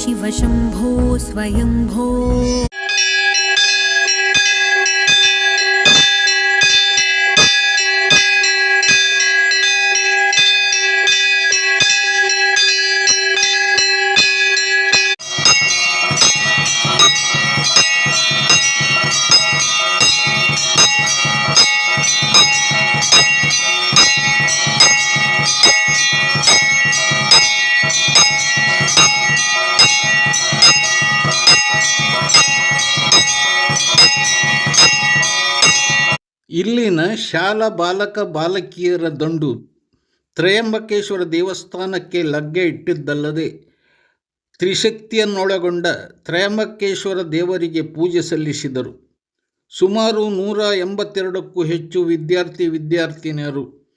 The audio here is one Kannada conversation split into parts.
शिवशम्भो स्वयम्भो ಇಲ್ಲಿನ ಶಾಲಾ ಬಾಲಕ ಬಾಲಕಿಯರ ದಂಡು ತ್ರಯಂಬಕೇಶ್ವರ ದೇವಸ್ಥಾನಕ್ಕೆ ಲಗ್ಗೆ ಇಟ್ಟಿದ್ದಲ್ಲದೆ ತ್ರಿಶಕ್ತಿಯನ್ನೊಳಗೊಂಡ ತ್ರಯಂಬಕೇಶ್ವರ ದೇವರಿಗೆ ಪೂಜೆ ಸಲ್ಲಿಸಿದರು. ಸುಮಾರು ನೂರ ಎಂಬತ್ತೆರಡಕ್ಕೂ ಹೆಚ್ಚು ವಿದ್ಯಾರ್ಥಿ ವಿದ್ಯಾರ್ಥಿನಿಯರು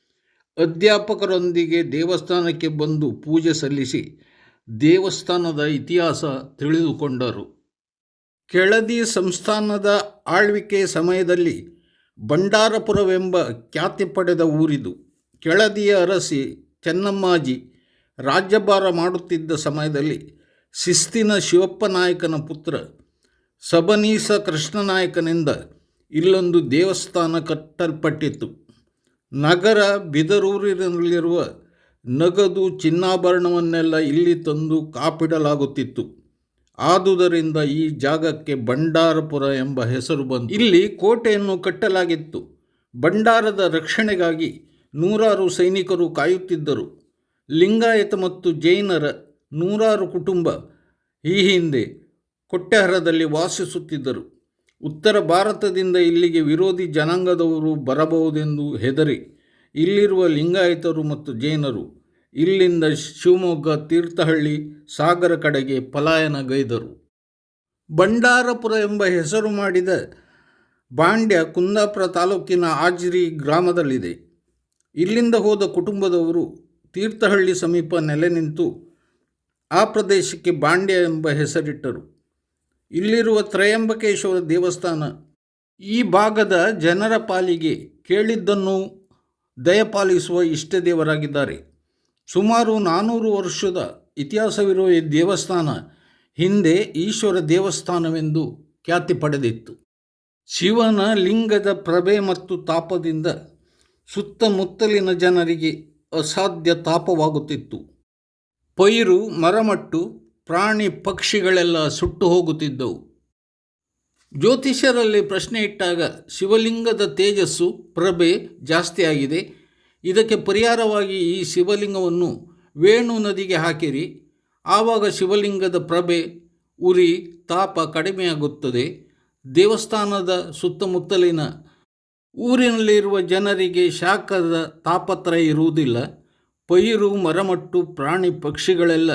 ಅಧ್ಯಾಪಕರೊಂದಿಗೆ ದೇವಸ್ಥಾನಕ್ಕೆ ಬಂದು ಪೂಜೆ ಸಲ್ಲಿಸಿ ದೇವಸ್ಥಾನದ ಇತಿಹಾಸ ತಿಳಿದುಕೊಂಡರು. ಕೆಳದಿ ಸಂಸ್ಥಾನದ ಆಳ್ವಿಕೆ ಸಮಯದಲ್ಲಿ ಭಂಡಾರಪುರವೆಂಬ ಖ್ಯಾತಿ ಪಡೆದ ಊರಿದು. ಕೆಳದಿಯ ಅರಸಿ ಚೆನ್ನಮ್ಮಾಜಿ ರಾಜ್ಯಭಾರ ಮಾಡುತ್ತಿದ್ದ ಸಮಯದಲ್ಲಿ ಶಿಸ್ತಿನ ಶಿವಪ್ಪ ನಾಯಕನ ಪುತ್ರ ಸಬನೀಸ ಕೃಷ್ಣನಾಯಕನಿಂದ ಇಲ್ಲೊಂದು ದೇವಸ್ಥಾನ ಕಟ್ಟಲ್ಪಟ್ಟಿತ್ತು. ನಗರ ಬಿದರೂರಿನಲ್ಲಿರುವ ನಗದು ಚಿನ್ನಾಭರಣವನ್ನೆಲ್ಲ ಇಲ್ಲಿ ತಂದು ಕಾಪಿಡಲಾಗುತ್ತಿತ್ತು. ಆದುದರಿಂದ ಈ ಜಾಗಕ್ಕೆ ಭಂಡಾರಪುರ ಎಂಬ ಹೆಸರು ಬಂತು. ಇಲ್ಲಿ ಕೋಟೆಯನ್ನು ಕಟ್ಟಲಾಗಿತ್ತು. ಭಂಡಾರದ ರಕ್ಷಣೆಗಾಗಿ ನೂರಾರು ಸೈನಿಕರು ಕಾಯುತ್ತಿದ್ದರು. ಲಿಂಗಾಯತ ಮತ್ತು ಜೈನರ ನೂರಾರು ಕುಟುಂಬ ಈ ಹಿಂದೆ ಕೊಟ್ಟೆಹರದಲ್ಲಿ ವಾಸಿಸುತ್ತಿದ್ದರು. ಉತ್ತರ ಭಾರತದಿಂದ ಇಲ್ಲಿಗೆ ವಿರೋಧಿ ಜನಾಂಗದವರು ಬರಬಹುದೆಂದು ಹೆದರಿ ಇಲ್ಲಿರುವ ಲಿಂಗಾಯತರು ಮತ್ತು ಜೈನರು ಇಲ್ಲಿಂದ ಶಿವಮೊಗ್ಗ ತೀರ್ಥಹಳ್ಳಿ ಸಾಗರ ಕಡೆಗೆ ಪಲಾಯನಗೈದರು. ಭಂಡಾರಪುರ ಎಂಬ ಹೆಸರು ಮಾಡಿದ ಬಾಂಡ್ಯ ಕುಂದಾಪುರ ತಾಲೂಕಿನ ಆಜ್ರಿ ಗ್ರಾಮದಲ್ಲಿದೆ. ಇಲ್ಲಿಂದ ಹೋದ ಕುಟುಂಬದವರು ತೀರ್ಥಹಳ್ಳಿ ಸಮೀಪ ನೆಲೆ ನಿಂತು ಆ ಪ್ರದೇಶಕ್ಕೆ ಬಾಂಡ್ಯ ಎಂಬ ಹೆಸರಿಟ್ಟರು. ಇಲ್ಲಿರುವ ತ್ರಯಂಬಕೇಶ್ವರ ದೇವಸ್ಥಾನ ಈ ಭಾಗದ ಜನರ ಪಾಲಿಗೆ ಕೇಳಿದ್ದನ್ನು ದಯಪಾಲಿಸುವ ಇಷ್ಟ ದೇವರಾಗಿದ್ದಾರೆ. ಸುಮಾರು ನಾನ್ನೂರು ವರ್ಷದ ಇತಿಹಾಸವಿರುವ ಈ ದೇವಸ್ಥಾನ ಹಿಂದೆ ಈಶ್ವರ ದೇವಸ್ಥಾನವೆಂದು ಖ್ಯಾತಿ ಪಡೆದಿತ್ತು. ಶಿವನ ಲಿಂಗದ ಪ್ರಭೆ ಮತ್ತು ತಾಪದಿಂದ ಸುತ್ತಮುತ್ತಲಿನ ಜನರಿಗೆ ಅಸಾಧ್ಯ ತಾಪವಾಗುತ್ತಿತ್ತು. ಪೈರು, ಮರಮಟ್ಟು, ಪ್ರಾಣಿ ಪಕ್ಷಿಗಳೆಲ್ಲ ಸುಟ್ಟು ಹೋಗುತ್ತಿದ್ದವು. ಜ್ಯೋತಿಷ್ಯರಲ್ಲಿ ಪ್ರಶ್ನೆ ಇಟ್ಟಾಗ ಶಿವಲಿಂಗದ ತೇಜಸ್ಸು, ಪ್ರಭೆ ಜಾಸ್ತಿಯಾಗಿದೆ. ಇದಕ್ಕೆ ಪರಿಹಾರವಾಗಿ ಈ ಶಿವಲಿಂಗವನ್ನು ವೇಣು ನದಿಗೆ ಹಾಕಿರಿ. ಆವಾಗ ಶಿವಲಿಂಗದ ಪ್ರಭೆ ಉರಿ ತಾಪ ಕಡಿಮೆಯಾಗುತ್ತದೆ. ದೇವಸ್ಥಾನದ ಸುತ್ತಮುತ್ತಲಿನ ಊರಿನಲ್ಲಿರುವ ಜನರಿಗೆ ಶಾಖದ ತಾಪತ್ರ ಇರುವುದಿಲ್ಲ. ಪೈರು, ಮರಮಟ್ಟು, ಪ್ರಾಣಿ, ಪಕ್ಷಿಗಳೆಲ್ಲ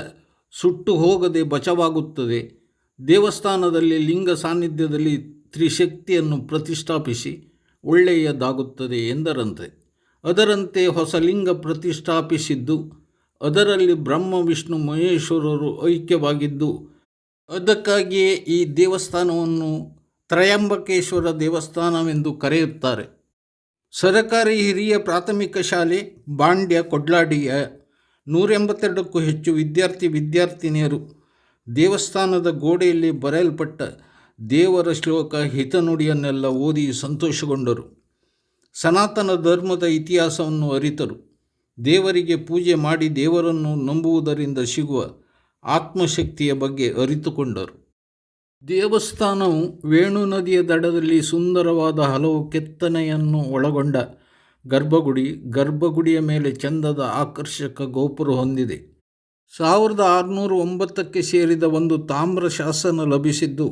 ಸುಟ್ಟು ಹೋಗದೆ ಬಚವಾಗುತ್ತದೆ. ದೇವಸ್ಥಾನದಲ್ಲಿ ಲಿಂಗ ಸಾನ್ನಿಧ್ಯದಲ್ಲಿ ತ್ರಿಶಕ್ತಿಯನ್ನು ಪ್ರತಿಷ್ಠಾಪಿಸಿ ಒಳ್ಳೆಯದಾಗುತ್ತದೆ ಎಂದರಂತೆ. ಅದರಂತೆ ಹೊಸ ಲಿಂಗ ಪ್ರತಿಷ್ಠಾಪಿಸಿದ್ದು, ಅದರಲ್ಲಿ ಬ್ರಹ್ಮ, ವಿಷ್ಣು, ಮಹೇಶ್ವರರು ಐಕ್ಯವಾಗಿದ್ದು, ಅದಕ್ಕಾಗಿಯೇ ಈ ದೇವಸ್ಥಾನವನ್ನು ತ್ರಯಂಬಕೇಶ್ವರ ದೇವಸ್ಥಾನವೆಂದು ಕರೆಯುತ್ತಾರೆ. ಸರಕಾರಿ ಹಿರಿಯ ಪ್ರಾಥಮಿಕ ಶಾಲೆ ಬಾಂಡ್ಯ ಕೊಡ್ಲಾಡಿಯ ನೂರೆಂಬತ್ತೆರಡಕ್ಕೂ ಹೆಚ್ಚು ವಿದ್ಯಾರ್ಥಿ ವಿದ್ಯಾರ್ಥಿನಿಯರು ದೇವಸ್ಥಾನದ ಗೋಡೆಯಲ್ಲಿ ಬರೆಯಲ್ಪಟ್ಟ ದೇವರ ಶ್ಲೋಕ ಹಿತನುಡಿಯನ್ನೆಲ್ಲ ಓದಿ ಸಂತೋಷಗೊಂಡರು. ಸನಾತನ ಧರ್ಮದ ಇತಿಹಾಸವನ್ನು ಅರಿತರು. ದೇವರಿಗೆ ಪೂಜೆ ಮಾಡಿ ದೇವರನ್ನು ನಂಬುವುದರಿಂದ ಸಿಗುವ ಆತ್ಮಶಕ್ತಿಯ ಬಗ್ಗೆ ಅರಿತುಕೊಂಡರು. ದೇವಸ್ಥಾನವು ವೇಣು ನದಿಯ ದಡದಲ್ಲಿ ಸುಂದರವಾದ ಹಲವು ಕೆತ್ತನೆಯನ್ನು ಒಳಗೊಂಡ ಗರ್ಭಗುಡಿ, ಗರ್ಭಗುಡಿಯ ಮೇಲೆ ಚಂದದ ಆಕರ್ಷಕ ಗೋಪುರ ಹೊಂದಿದೆ. ಸಾವಿರದ ಆರುನೂರ ಒಂಬತ್ತಕ್ಕೆ ಸೇರಿದ ಒಂದು ತಾಮ್ರ ಶಾಸನ ಲಭಿಸಿದ್ದು,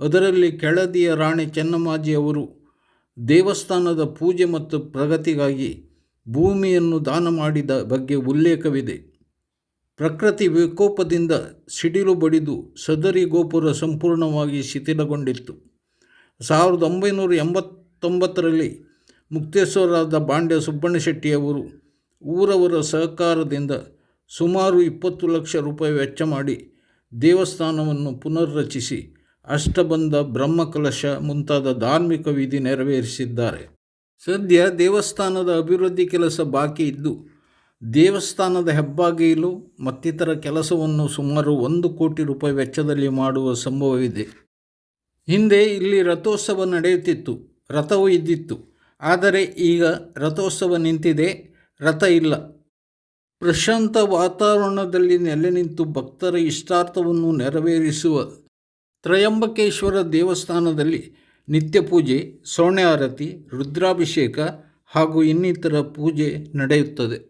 ಅದರಲ್ಲಿ ಕೆಳದಿಯ ರಾಣಿ ಚೆನ್ನಮ್ಮಾಜಿಯವರು ದೇವಸ್ಥಾನದ ಪೂಜೆ ಮತ್ತು ಪ್ರಗತಿಗಾಗಿ ಭೂಮಿಯನ್ನು ದಾನ ಮಾಡಿದ ಬಗ್ಗೆ ಉಲ್ಲೇಖವಿದೆ. ಪ್ರಕೃತಿ ವಿಕೋಪದಿಂದ ಸಿಡಿಲು ಬಡಿದು ಸದರಿ ಗೋಪುರ ಸಂಪೂರ್ಣವಾಗಿ ಶಿಥಿಲಗೊಂಡಿತ್ತು. ಸಾವಿರದ ಒಂಬೈನೂರ ಎಂಬತ್ತೊಂಬತ್ತರಲ್ಲಿ ಮುಕ್ತೇಶ್ವರರಾದ ಬಾಂಡ್ಯ ಸುಬ್ಬಣ್ಣಶೆಟ್ಟಿಯವರು ಊರವರ ಸಹಕಾರದಿಂದ ಸುಮಾರು ಇಪ್ಪತ್ತು ಲಕ್ಷ ರೂಪಾಯಿ ವೆಚ್ಚ ಮಾಡಿ ದೇವಸ್ಥಾನವನ್ನು ಪುನರ್ರಚಿಸಿ ಅಷ್ಟಬಂಧ ಬ್ರಹ್ಮಕಲಶ ಮುಂತಾದ ಧಾರ್ಮಿಕ ವಿಧಿ ನೆರವೇರಿಸಿದ್ದಾರೆ. ಸದ್ಯ ದೇವಸ್ಥಾನದ ಅಭಿವೃದ್ಧಿ ಕೆಲಸ ಬಾಕಿ ಇದ್ದು, ದೇವಸ್ಥಾನದ ಹೆಬ್ಬಾಗಿಲು ಮತ್ತಿತರ ಕೆಲಸವನ್ನು ಸುಮಾರು ಒಂದು ಕೋಟಿ ರೂಪಾಯಿ ವೆಚ್ಚದಲ್ಲಿ ಮಾಡುವ ಸಂಭವವಿದೆ. ಹಿಂದೆ ಇಲ್ಲಿ ರಥೋತ್ಸವ ನಡೆಯುತ್ತಿತ್ತು, ರಥವು ಇದ್ದಿತ್ತು. ಆದರೆ ಈಗ ರಥೋತ್ಸವ ನಿಂತಿದೆ, ರಥ ಇಲ್ಲ. ಪ್ರಶಾಂತ ವಾತಾವರಣದಲ್ಲಿ ನೆಲೆ ನಿಂತು ಭಕ್ತರ ಇಷ್ಟಾರ್ಥವನ್ನು ನೆರವೇರಿಸುವ ತ್ರಯಂಬಕೇಶ್ವರ ದೇವಸ್ಥಾನದಲ್ಲಿ ನಿತ್ಯ ಪೂಜೆ ಸೋಣೆ ಆರತಿ ರುದ್ರಾಭಿಷೇಕ ಹಾಗೂ ಇನ್ನಿತರ ಪೂಜೆ ನಡೆಯುತ್ತದೆ.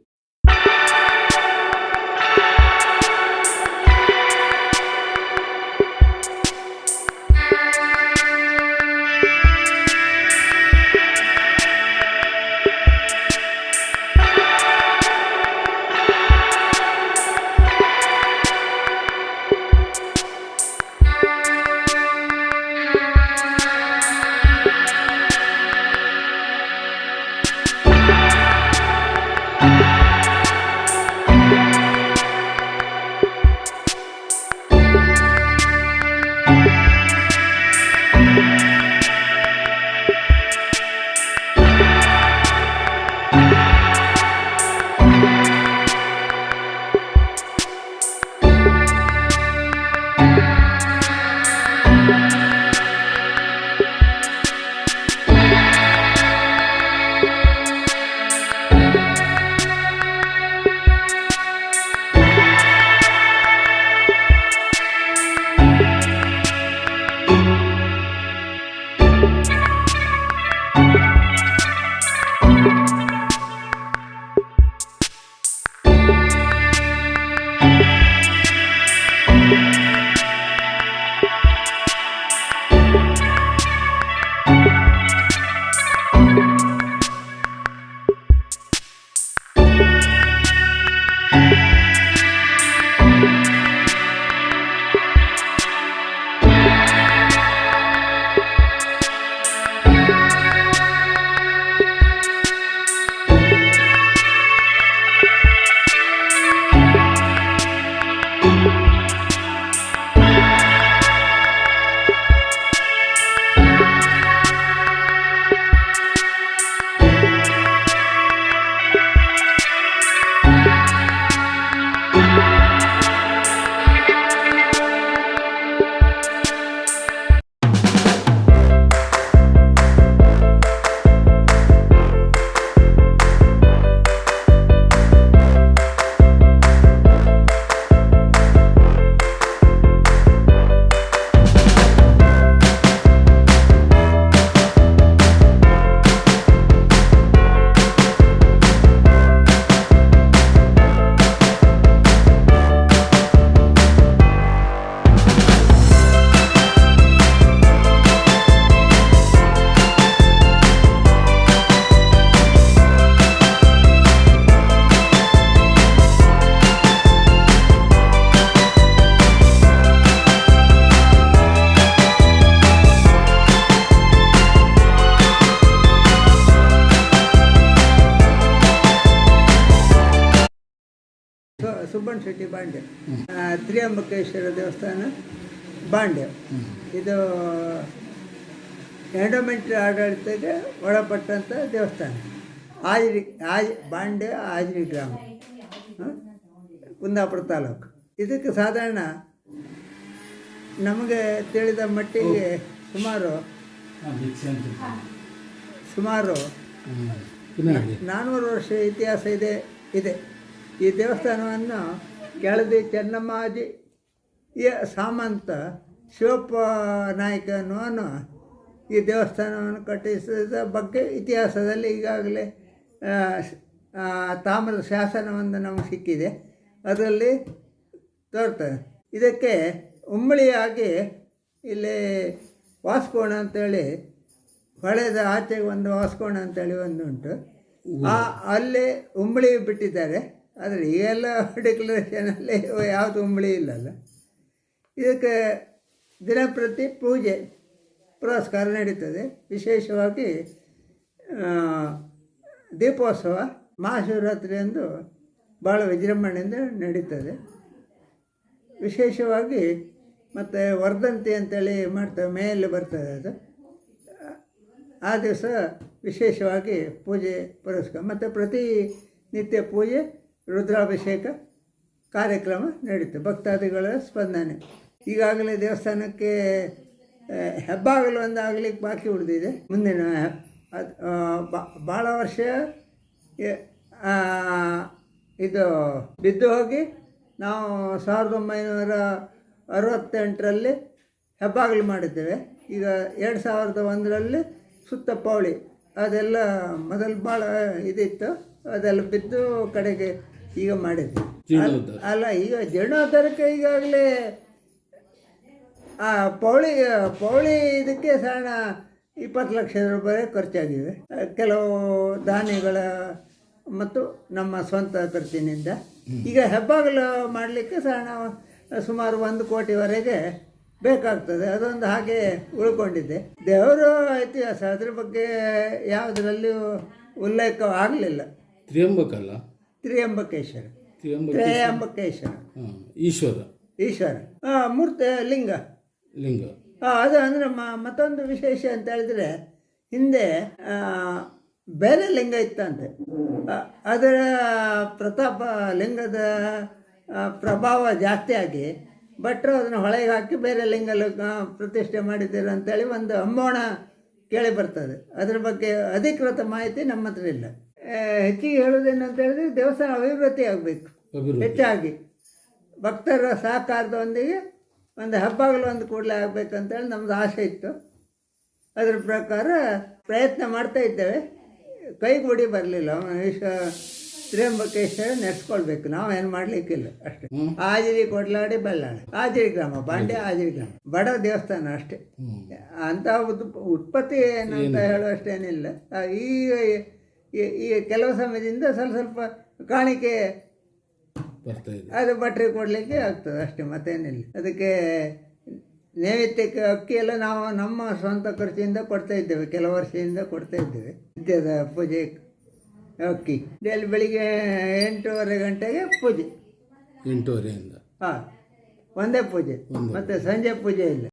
ಸುಬ್ಬಣ್ಣ ಶೆಟ್ಟಿ ಬಾಂಡೆ. ತ್ರಿಯಂಬಕೇಶ್ವರ ದೇವಸ್ಥಾನ ಬಾಂಡೆ. ಇದು ಎಂಡೋಮೆಂಟ್ ಆಡಳಿತಕ್ಕೆ ಒಳಪಟ್ಟಂಥ ದೇವಸ್ಥಾನ. ಆಜ್ರಿ ಆಜ್ ಬಾಂಡೆ ಆಜ್ರಿ ಗ್ರಾಮ? ಕುಂದಾಪುರ ತಾಲೂಕು. ಇದಕ್ಕೆ ಸಾಧಾರಣ ನಮಗೆ ತಿಳಿದ ಮಟ್ಟಿಗೆ ಸುಮಾರು ಸುಮಾರು ನಾನ್ನೂರು ವರ್ಷ ಇತಿಹಾಸ ಇದೆ ಇದೆ. ಈ ದೇವಸ್ಥಾನವನ್ನು ಕೆಳದಿ ಚೆನ್ನಮ್ಮಾಜಿ ಸಾಮಂತ ಶಿವಪ್ಪ ನಾಯಕನವನು ಈ ದೇವಸ್ಥಾನವನ್ನು ಕಟ್ಟಿಸಿದ ಬಗ್ಗೆ ಇತಿಹಾಸದಲ್ಲಿ ಈಗಾಗಲೇ ತಾಮ್ರದ ಶಾಸನವೊಂದು ನಮಗೆ ಸಿಕ್ಕಿದೆ. ಅದರಲ್ಲಿ ತೋರ್ತದೆ. ಇದಕ್ಕೆ ಉಮ್ಮಳಿಯಾಗಿ ಇಲ್ಲಿ ವಾಸ್ಕೋಣ ಅಂತೇಳಿ ಹೊಳೆದ ಆಚೆಗೆ ಒಂದು ವಾಸ್ಕೋಣ ಅಂತೇಳಿ ಒಂದು ಉಂಟು ಆ ಅಲ್ಲಿ ಉಂಬಳಿ ಬಿಟ್ಟಿದ್ದಾರೆ. ಆದರೆ ಈಗೆಲ್ಲ ಡಿಕ್ಲರೇಷನಲ್ಲಿ ಯಾವುದು ಇಲ್ಲ ಇಲ್ಲಲ್ಲ. ಇದಕ್ಕೆ ದಿನಪ್ರತಿ ಪೂಜೆ, ಪುರಸ್ಕಾರ ನಡೀತದೆ. ವಿಶೇಷವಾಗಿ ದೀಪೋತ್ಸವ ಮಹಾಶಿವರಾತ್ರಿ ಎಂದು ಭಾಳ ವಿಜೃಂಭಣೆಯಿಂದ ನಡೀತದೆ. ವಿಶೇಷವಾಗಿ ಮತ್ತು ವರ್ಧಂತಿ ಅಂತೇಳಿ ಮಾಡ್ತೇವೆ ಮೇಲೆ ಬರ್ತದೆ ಅದು. ಆ ದಿವಸ ವಿಶೇಷವಾಗಿ ಪೂಜೆ, ಪುರಸ್ಕಾರ ಮತ್ತು ಪ್ರತಿ ನಿತ್ಯ ಪೂಜೆ ರುದ್ರಾಭಿಷೇಕ ಕಾರ್ಯಕ್ರಮ ನಡೀತು, ಭಕ್ತಾದಿಗಳ ಸ್ಪಂದನೆ. ಈಗಾಗಲೇ ದೇವಸ್ಥಾನಕ್ಕೆ ಹೆಬ್ಬಾಗಲು ಒಂದು ಆಗ್ಲಿಕ್ಕೆ ಬಾಕಿ ಉಳಿದಿದೆ. ಮುಂದಿನ ಭಾಳ ವರ್ಷ ಇದು ಬಿದ್ದು ಹೋಗಿ ನಾವು ಸಾವಿರದ ಒಂಬೈನೂರ ಅರವತ್ತೆಂಟರಲ್ಲಿ ಹೆಬ್ಬಾಗಲು ಮಾಡಿದ್ದೇವೆ. ಈಗ ಎರಡು ಸಾವಿರದ ಒಂದರಲ್ಲಿ ಸುತ್ತ ಪೌಳಿ ಅದೆಲ್ಲ ಮೊದಲು ಭಾಳ ಇದಿತ್ತು. ಅದೆಲ್ಲ ಬಿದ್ದು ಕಡೆಗೆ ಈಗ ಮಾಡಿದ್ವಿ. ಅಲ್ಲ ಈಗ ಜೀರ್ಣೋದ್ಧಾರಕ್ಕೆ ಈಗಾಗಲೇ ಆ ಪೌಳಿ ಪೌಳಿ ಇದಕ್ಕೆ ಸಣ್ಣ ಇಪ್ಪತ್ತು ಲಕ್ಷ ರೂಪಾಯಿ ಖರ್ಚಾಗಿವೆ ಕೆಲವು ದಾನಿಗಳ ಮತ್ತು ನಮ್ಮ ಸ್ವಂತ ಖರ್ಚಿನಿಂದ. ಈಗ ಹೆಬ್ಬಾಗಲು ಮಾಡಲಿಕ್ಕೆ ಸಣ್ಣ ಸುಮಾರು ಒಂದು ಕೋಟಿವರೆಗೆ ಬೇಕಾಗ್ತದೆ. ಅದೊಂದು ಹಾಗೆ ಉಳ್ಕೊಂಡಿದೆ. ದೇವರು ಇತಿಹಾಸ ಅದ್ರ ಬಗ್ಗೆ ಯಾವುದರಲ್ಲಿಯೂ ಉಲ್ಲೇಖ ಆಗಲಿಲ್ಲ ತ್ರಿಯಂಬಕಲ್ಲ? ತ್ರಿಯಂಬಕೇಶ್ವರ. ತ್ರಿಯಂಬಕೇಶ್ವರ. ಈಶ್ವರ. ಈಶ್ವರ. ಮೂರ್ತಿ ಲಿಂಗ. ಲಿಂಗ. ಅದು ಅಂದರೆ ಮತ್ತೊಂದು ವಿಶೇಷ ಅಂತ ಹೇಳಿದ್ರೆ ಹಿಂದೆ ಬೇರೆ ಲಿಂಗ ಇತ್ತಂತೆ. ಅದರ ಪ್ರತಾಪ ಲಿಂಗದ ಪ್ರಭಾವ ಜಾಸ್ತಿ ಆಗಿ ಭಟ್ರು ಅದನ್ನು ಹೊಳೆಗೆ ಹಾಕಿ ಬೇರೆ ಲಿಂಗ ಪ್ರತಿಷ್ಠೆ ಮಾಡಿದ್ದೀರ ಅಂತೇಳಿ ಒಂದು ಅಂಬೋಣ ಕೇಳಿ ಬರ್ತದೆ. ಅದ್ರ ಬಗ್ಗೆ ಅಧಿಕೃತ ಮಾಹಿತಿ ನಮ್ಮ ಹತ್ರ ಇಲ್ಲ. ಹೆಚ್ಚಿಗೆ ಹೇಳೋದೇನಂತ ಹೇಳಿದ್ರೆ ದೇವಸ್ಥಾನ ಅಭಿವೃದ್ಧಿ ಆಗಬೇಕು. ಹೆಚ್ಚಾಗಿ. ಭಕ್ತರ ಸಹಕಾರದೊಂದಿಗೆ ಒಂದು ಹಬ್ಬಗಳು ಒಂದು ಕೂಡಲೇ ಆಗಬೇಕಂತೇಳಿ ನಮ್ಮದು ಆಸೆ ಇತ್ತು. ಅದ್ರ ಪ್ರಕಾರ ಪ್ರಯತ್ನ ಮಾಡ್ತಾ ಇದ್ದೇವೆ. ಕೈಗೂಡಿ ಬರಲಿಲ್ಲ. ವಿಶ್ವ ತ್ರಿಯಂಬಕೇಶ್ವರ ನೆಡ್ಸ್ಕೊಳ್ಬೇಕು ಏನು ಮಾಡಲಿಕ್ಕಿಲ್ಲ ಅಷ್ಟೇ. ಆಜಿರಿ ಕೊಡ್ಲಾಡಿ ಬಲ್ಲಾಡಿ ಆಜಿರಿ ಗ್ರಾಮ ಬಾಂಡೆ ಆಜಿರಿ ಗ್ರಾಮ. ಬಡ ದೇವಸ್ಥಾನ ಅಷ್ಟೇ. ಅಂತಹ ಅಂತ ಉತ್ ಉತ್ಪತ್ತಿ ಏನಂತ ಹೇಳುವಷ್ಟೇನಿಲ್ಲ ಈ ಈಗ ಈ- ಈ ಕೆಲವು ಸಮಯದಿಂದ ಸ್ವಲ್ಪ ಸ್ವಲ್ಪ ಕಾಣಿಕೆ ಅದು ಬಟ್ರಿ ಕೊಡಲಿಕ್ಕೆ ಆಗ್ತದೆ ಅಷ್ಟೇ ಮತ್ತೇನಿಲ್ಲ. ಅದಕ್ಕೆ ನೈವೇದ್ಯಕ್ಕೆ ಅಕ್ಕಿ ಎಲ್ಲ ನಾವು ನಮ್ಮ ಸ್ವಂತ ಖರ್ಚಿಯಿಂದ ಕೊಡ್ತಾ ಇದ್ದೇವೆ ಕೆಲವು ವರ್ಷದಿಂದ ಕೊಡ್ತಾ ಇದ್ದೇವೆ. ನಿತ್ಯದ ಪೂಜೆ ಅಕ್ಕಿ ಡೈಲಿ ಬೆಳಿಗ್ಗೆ ಎಂಟೂವರೆ ಗಂಟೆಗೆ ಪೂಜೆ. ಎಂಟೂವರೆಯಿಂದ. ಹಾಂ ಒಂದೇ ಪೂಜೆ ಮತ್ತು ಸಂಜೆ ಪೂಜೆ ಇಲ್ಲ.